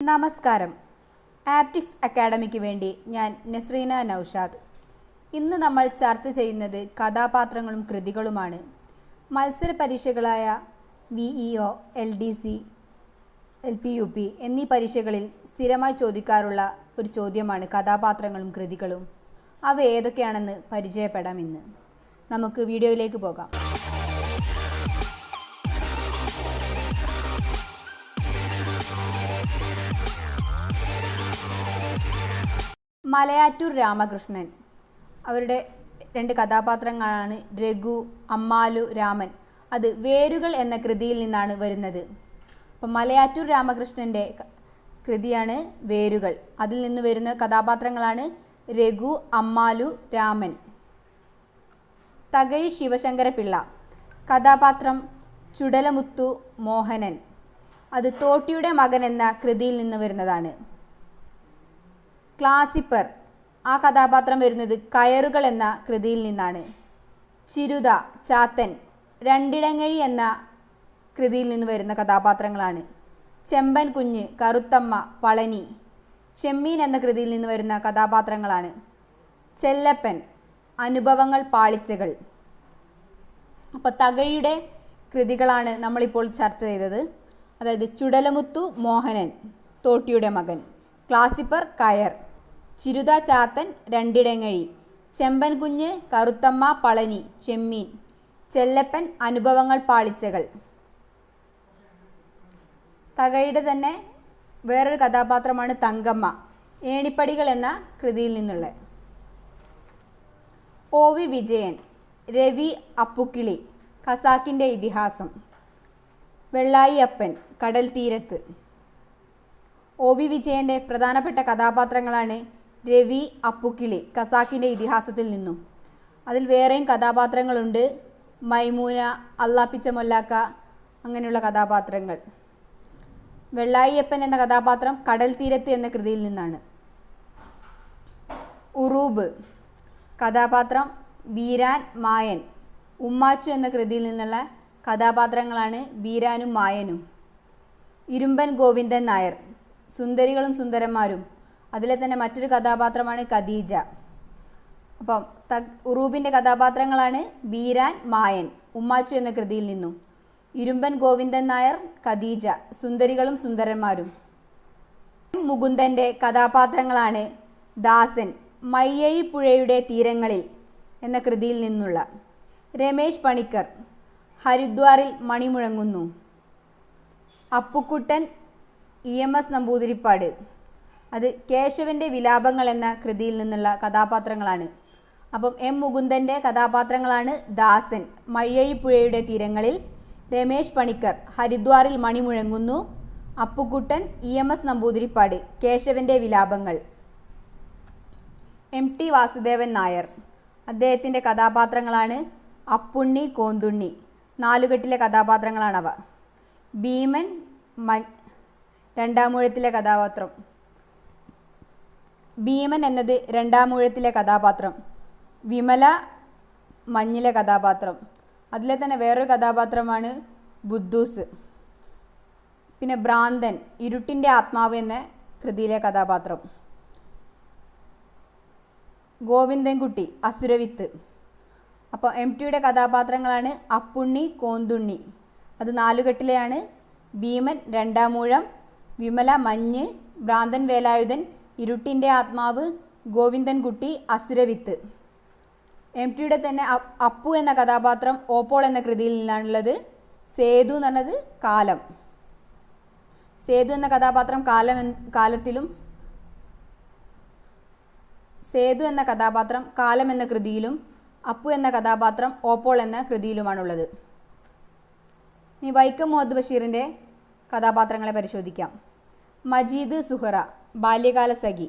നമസ്കാരം. Optics academic വേണ്ടി ഞാൻ നസ്രീന നൌഷാദ്. ഇന്ന് നമ്മൾ ചർച്ച ചെയ്യുന്നത് കഥാപാത്രങ്ങളും കൃതികളുമാണ്. മത്സര പരീക്ഷകളായ V E O L D C L P U P എന്നീ പരീക്ഷകളിൽ സ്ഥിരമായി ചോദിക്കാറുള്ള ഒരു ചോദ്യമാണ് കഥാപാത്രങ്ങളും കൃതികളും. അവ ഏതൊക്കെയാണെന്ന് പരിചയപ്പെടാം ഇന്ന്. നമുക്ക് വീഡിയോയിലേക്ക് പോകാം. മലയാറ്റൂർ രാമകൃഷ്ണൻ. അവരുടെ രണ്ട് കഥാപാത്രങ്ങളാണ് രഘു അമ്മാലു രാമൻ. അത് വേരുകൾ എന്ന കൃതിയിൽ നിന്നാണ് വരുന്നത്. അപ്പം മലയാറ്റൂർ രാമകൃഷ്ണന്റെ കൃതിയാണ് വേരുകൾ. അതിൽ നിന്ന് വരുന്ന കഥാപാത്രങ്ങളാണ് രഘു അമ്മാലു രാമൻ. തകഴി ശിവശങ്കര പിള്ള കഥാപാത്രം ചുടലമുത്തു മോഹനൻ. അത് തോട്ടിയുടെ മകൻ എന്ന കൃതിയിൽ നിന്ന് വരുന്നതാണ്. ക്ലാസിപ്പർ. ആ കഥാപാത്രം വരുന്നത് കയറുകൾ എന്ന കൃതിയിൽ നിന്നാണ്. ചിരുത ചാത്തൻ രണ്ടിടങ്ങഴി എന്ന കൃതിയിൽ നിന്ന് വരുന്ന കഥാപാത്രങ്ങളാണ്. ചെമ്പൻ കുഞ്ഞ് കറുത്തമ്മ പളനി ചെമ്മീൻ എന്ന കൃതിയിൽ നിന്ന് വരുന്ന കഥാപാത്രങ്ങളാണ്. ചെല്ലപ്പൻ അനുഭവങ്ങൾ പാളിച്ചകൾ. അപ്പോൾ തകഴിയുടെ കൃതികളാണ് നമ്മളിപ്പോൾ ചർച്ച ചെയ്തത്. അതായത് ചുടലമുത്തു മോഹനൻ തോട്ടിയുടെ മകൻ. ക്ലാസിപ്പർ കയർ. ചിരുത ചാത്തൻ രണ്ടിടങ്ങഴി. ചെമ്പൻ കുഞ്ഞ് കറുത്തമ്മ പളനി ചെമ്മീൻ. ചെല്ലപ്പൻ അനുഭവങ്ങൾ പാളിച്ചകൾ. തകഴിയുടെ തന്നെ വേറൊരു കഥാപാത്രമാണ് തങ്കമ്മ. ഏണിപ്പടികൾ എന്ന കൃതിയിൽ നിന്നുള്ള ഒ വി വിജയൻ രവി അപ്പുക്കിളി ഖസാക്കിന്റെ ഇതിഹാസം. വെള്ളായി അപ്പൻ കടൽ തീരത്ത് ഒ വി വിജയന്റെ പ്രധാനപ്പെട്ട കഥാപാത്രങ്ങളാണ് രവി അപ്പുക്കിളി ഖസാക്കിന്റെ ഇതിഹാസത്തിൽ നിന്നും. അതിൽ വേറെയും കഥാപാത്രങ്ങളുണ്ട്. മൈമൂന അള്ളാപ്പിച്ച മൊല്ലാക്ക അങ്ങനെയുള്ള കഥാപാത്രങ്ങൾ. വെള്ളായിയപ്പൻ എന്ന കഥാപാത്രം കടൽ തീരത്ത് എന്ന കൃതിയിൽ നിന്നാണ്. ഉറൂബ് കഥാപാത്രം ബീരാൻ മായൻ. ഉമ്മാച്ചു എന്ന കൃതിയിൽ നിന്നുള്ള കഥാപാത്രങ്ങളാണ് ബീരാനും മായനും. ഇരുമ്പൻ ഗോവിന്ദൻ നായർ. സുന്ദരികളും സുന്ദരന്മാരും. അതിലെ തന്നെ മറ്റൊരു കഥാപാത്രമാണ് ഖദീജ. അപ്പം ത ഉറൂബിന്റെ കഥാപാത്രങ്ങളാണ് ബീരാൻ മായൻ ഉമ്മാച്ചു എന്ന കൃതിയിൽ നിന്നും. ഇരുമ്പൻ ഗോവിന്ദൻ നായർ ഖദീജ സുന്ദരികളും സുന്ദരന്മാരും. മുകുന്ദന്റെ കഥാപാത്രങ്ങളാണ് ദാസൻ മയ്യഴി പുഴയുടെ തീരങ്ങളിൽ എന്ന കൃതിയിൽ നിന്നുള്ള. രമേശ് പണിക്കർ ഹരിദ്വാറിൽ മണിമുഴങ്ങുന്നു. Appukuttan E M S Namboodiripad. അത് കേശവന്റെ വിലാപങ്ങൾ എന്ന കൃതിയിൽ നിന്നുള്ള കഥാപാത്രങ്ങളാണ്. അപ്പം എം മുകുന്ദന്റെ കഥാപാത്രങ്ങളാണ് ദാസൻ. മയ്യഴിപ്പുഴയുടെ തീരങ്ങളിൽ രമേശ് പണിക്കർ ഹരിദ്വാറിൽ മണിമുഴങ്ങുന്നു Appukuttan E M S Namboodiripad കേശവന്റെ വിലാപങ്ങൾ. M T Vasudevan Nair. അദ്ദേഹത്തിന്റെ കഥാപാത്രങ്ങളാണ് അപ്പുണ്ണി കോന്തുണ്ണി. നാലുകെട്ടിലെ കഥാപാത്രങ്ങളാണവ. ഭീമൻ മ രണ്ടാമൂഴത്തിലെ കഥാപാത്രം. ഭീമൻ എന്നത് രണ്ടാമൂഴത്തിലെ കഥാപാത്രം. വിമല മഞ്ഞിലെ കഥാപാത്രം. അതിലെ തന്നെ വേറൊരു കഥാപാത്രമാണ് ബുദ്ധൂസ്. പിന്നെ ഭ്രാന്തൻ ഇരുട്ടിന്റെ ആത്മാവ് എന്ന കൃതിയിലെ കഥാപാത്രം. ഗോവിന്ദൻകുട്ടി അസുരവിത്ത്. അപ്പോൾ എം ടിയുടെ കഥാപാത്രങ്ങളാണ് അപ്പുണ്ണി കോന്തുണ്ണി. അത് നാലുകെട്ടിലെയാണ് ഭീമൻ രണ്ടാമൂഴം വിമല മഞ്ഞ് ഭ്രാന്തൻ വേലായുധൻ ഇരുട്ടിന്റെ ആത്മാവ് ഗോവിന്ദൻകുട്ടി അസുരവിത്ത്. എം ടിയുടെ തന്നെ അപ്പു എന്ന കഥാപാത്രം ഓപ്പോൾ എന്ന കൃതിയിൽ നിന്നാണുള്ളത്. സേതു എന്ന് പറഞ്ഞത് കാലം. സേതു എന്ന കഥാപാത്രം കാലം കാലത്തിലും സേതു എന്ന കഥാപാത്രം കാലം എന്ന കൃതിയിലും അപ്പു എന്ന കഥാപാത്രം ഓപ്പോൾ എന്ന കൃതിയിലുമാണുള്ളത്. ഇനി വൈക്കം മുഹമ്മദ് ബഷീറിന്റെ കഥാപാത്രങ്ങളെ പരിശോധിക്കാം. മജീദ് സുഹറ. ബാല്യകാല സഖി.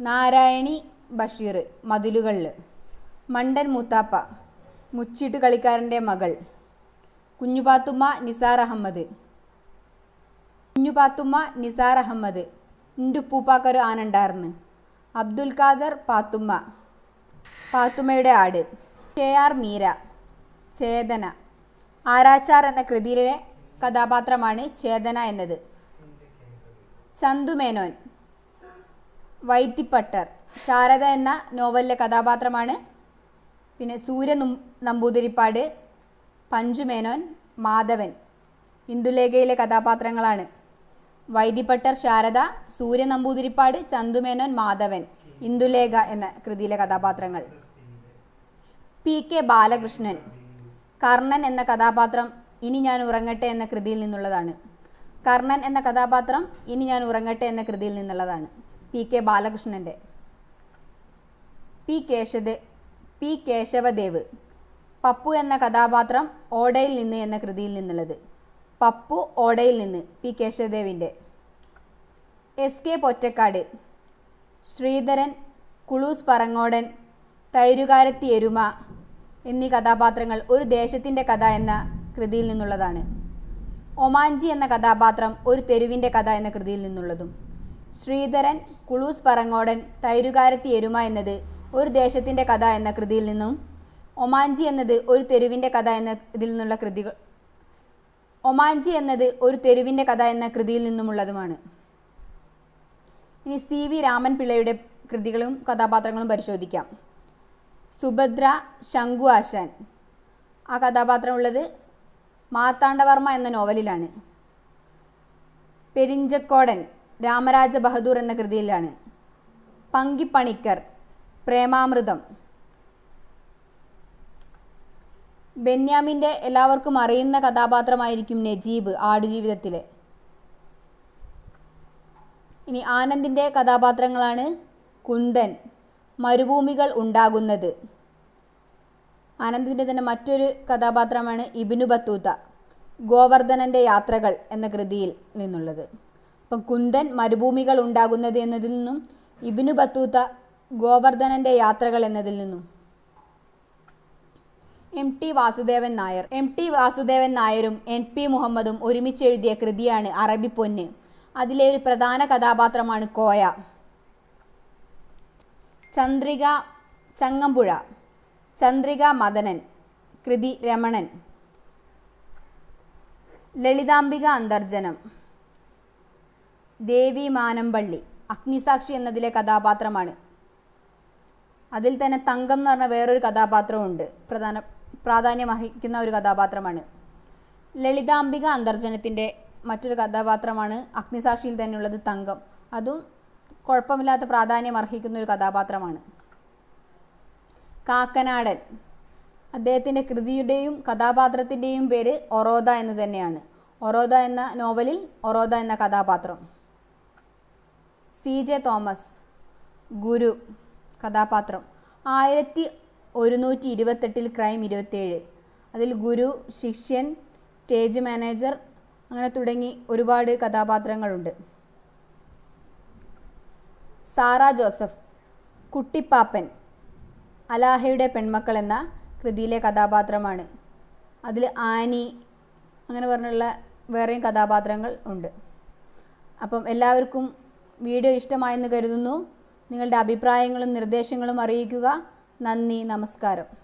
നാരായണി ബഷീർ മതിലുകളിൽ മണ്ടൻ മൂത്താപ്പ മുച്ചിട്ട് കളിക്കാരന്റെ മകൾ. കുഞ്ഞുപാത്തുമ്മ നിസാർ അഹമ്മദ്. കുഞ്ഞുപാത്തുമ്മ നിസാർ അഹമ്മദ്. ഇൻഡുപ്പൂപ്പാക്കൊരു ആനണ്ടാർന്ന്. അബ്ദുൽ ഖാദർ പാത്തുമ്മ. പാത്തുമ്മയുടെ ആട്. K R Meera. ചേതന. ആരാച്ചാർ എന്ന കൃതിയിലെ കഥാപാത്രമാണ് ചേതന എന്നത്. ചന്തുമേനോൻ വൈത്തിപ്പട്ടർ ശാരദ എന്ന നോവലിലെ കഥാപാത്രമാണ്. പിന്നെ സൂര്യ നമ്പൂതിരിപ്പാട് പഞ്ചുമേനോൻ മാധവൻ ഇന്ദുലേഖയിലെ കഥാപാത്രങ്ങളാണ്. വൈദിപ്പട്ടർ ശാരദ സൂര്യ നമ്പൂതിരിപ്പാട് ചന്തുമേനോൻ മാധവൻ ഇന്ദുലേഖ എന്ന കൃതിയിലെ കഥാപാത്രങ്ങൾ. പി കെ ബാലകൃഷ്ണൻ കർണൻ എന്ന കഥാപാത്രം ഇനി ഞാൻ ഉറങ്ങട്ടെ എന്ന കൃതിയിൽ നിന്നുള്ളതാണ്. കർണൻ എന്ന കഥാപാത്രം ഇനി ഞാൻ ഉറങ്ങട്ടെ എന്ന കൃതിയിൽ നിന്നുള്ളതാണ്. പി കെ ബാലകൃഷ്ണന്റെ പി കേശദേ പി കേശവദേവ്. പപ്പു എന്ന കഥാപാത്രം ഓടയിൽ നിന്ന് എന്ന കൃതിയിൽ നിന്നുള്ളത്. പപ്പു ഓടയിൽ നിന്ന് പി കേശവദേവിന്റെ എസ് കെ പൊറ്റക്കാട് ശ്രീധരൻ കുളൂസ് പറങ്ങോടൻ തൈരുകാരത്തി എരുമ എന്നീ കഥാപാത്രങ്ങൾ ഒരു ദേശത്തിന്റെ കഥ എന്ന കൃതിയിൽ നിന്നുള്ളതാണ്. ഒമാഞ്ചി എന്ന കഥാപാത്രം ഒരു തെരുവിന്റെ കഥ എന്ന കൃതിയിൽ നിന്നുള്ളതും. ശ്രീധരൻ കുളൂസ് പറങ്ങോടൻ തൈരുകാരത്തി എരുമ എന്നത് ഒരു ദേശത്തിന്റെ കഥ എന്ന കൃതിയിൽ നിന്നും ഒമാഞ്ചി എന്നത് ഒരു തെരുവിന്റെ കഥ എന്ന ഇതിൽ നിന്നുള്ള കൃതികൾ ഒമാഞ്ചി എന്നത് ഒരു തെരുവിന്റെ കഥ എന്ന കൃതിയിൽ നിന്നുമുള്ളതുമാണ്. ഇനി സി വി രാമൻ പിള്ളയുടെ കൃതികളും കഥാപാത്രങ്ങളും പരിശോധിക്കാം. സുഭദ്ര ശംഖു ആശാൻ. ആ കഥാപാത്രം ഉള്ളത് മാർത്താണ്ഡവർമ്മ എന്ന നോവലിലാണ്. പെരിഞ്ചക്കോടൻ രാമരാജ ബഹദൂർ എന്ന കൃതിയിലാണ്. പങ്കിപ്പണിക്കർ പ്രേമാമൃതം. ബെന്യാമിന്റെ എല്ലാവർക്കും അറിയുന്ന കഥാപാത്രമായിരിക്കും നജീബ് ആടുജീവിതത്തിലെ. ഇനി ആനന്ദിന്റെ കഥാപാത്രങ്ങളാണ് കുന്ദൻ മരുഭൂമികൾ ഉണ്ടാകുന്നത്. ആനന്ദിന്റെ തന്നെ മറ്റൊരു കഥാപാത്രമാണ് ഇബിനു ബത്തൂത്ത ഗോവർദ്ധനന്റെ യാത്രകൾ എന്ന കൃതിയിൽ നിന്നുള്ളത്. അപ്പം കുന്ദൻ മരുഭൂമികൾ ഉണ്ടാകുന്നത് എന്നതിൽ നിന്നും ഇബിനു ബത്തൂത്ത ഗോവർദ്ധനന്റെ യാത്രകൾ എന്നതിൽ നിന്നും. M T Vasudevan Nair. M T Vasudevan നായരും എൻ പി മുഹമ്മദും ഒരുമിച്ച് എഴുതിയ കൃതിയാണ് അറബി പൊന്ന്. അതിലെ ഒരു പ്രധാന കഥാപാത്രമാണ് കോയ. ചന്ദ്രിക ചങ്ങമ്പുഴ. ചന്ദ്രിക മദനൻ. കൃതി രമണൻ. ലളിതാംബിക അന്തർജനം. ദേവി മാനമ്പള്ളി അഗ്നിസാക്ഷി എന്നതിലെ കഥാപാത്രമാണ്. അതിൽ തന്നെ തങ്കം എന്ന് പറഞ്ഞ വേറൊരു കഥാപാത്രമുണ്ട് പ്രധാന പ്രാധാന്യം അർഹിക്കുന്ന ഒരു കഥാപാത്രമാണ്. ലളിതാംബിക അന്തർജനത്തിന്റെ മറ്റൊരു കഥാപാത്രമാണ് അഗ്നിസാക്ഷിയിൽ തന്നെയുള്ളത് തങ്കം. അതും കുഴപ്പമില്ലാത്ത പ്രാധാന്യം അർഹിക്കുന്ന ഒരു കഥാപാത്രമാണ്. കാക്കനാടൻ. അദ്ദേഹത്തിന്റെ കൃതിയുടെയും കഥാപാത്രത്തിന്റെയും പേര് ഒറോദ എന്ന് തന്നെയാണ്. ഒറോദ എന്ന നോവലിൽ ഒറോദ എന്ന കഥാപാത്രം. സി ജെ തോമസ് ഗുരു കഥാപാത്രം. ആയിരത്തി ഒരുന്നൂറ്റി ഇരുപത്തെട്ടിൽ ക്രൈം ഇരുപത്തേഴ് അതിൽ ഗുരു ശിഷ്യൻ സ്റ്റേജ് മാനേജർ അങ്ങനെ തുടങ്ങി ഒരുപാട് കഥാപാത്രങ്ങളുണ്ട്. സാറ ജോസഫ് കുട്ടിപ്പാപ്പൻ അലാഹയുടെ പെൺമക്കൾ എന്ന കൃതിയിലെ കഥാപാത്രമാണ്. അതിൽ ആനി അങ്ങനെ പറഞ്ഞുള്ള വേറെയും കഥാപാത്രങ്ങൾ ഉണ്ട്. അപ്പം എല്ലാവർക്കും വീഡിയോ ഇഷ്ടമായെന്ന് കരുതുന്നു. നിങ്ങളുടെ അഭിപ്രായങ്ങളും നിർദ്ദേശങ്ങളും അറിയിക്കുക. നന്ദി നമസ്കാരം.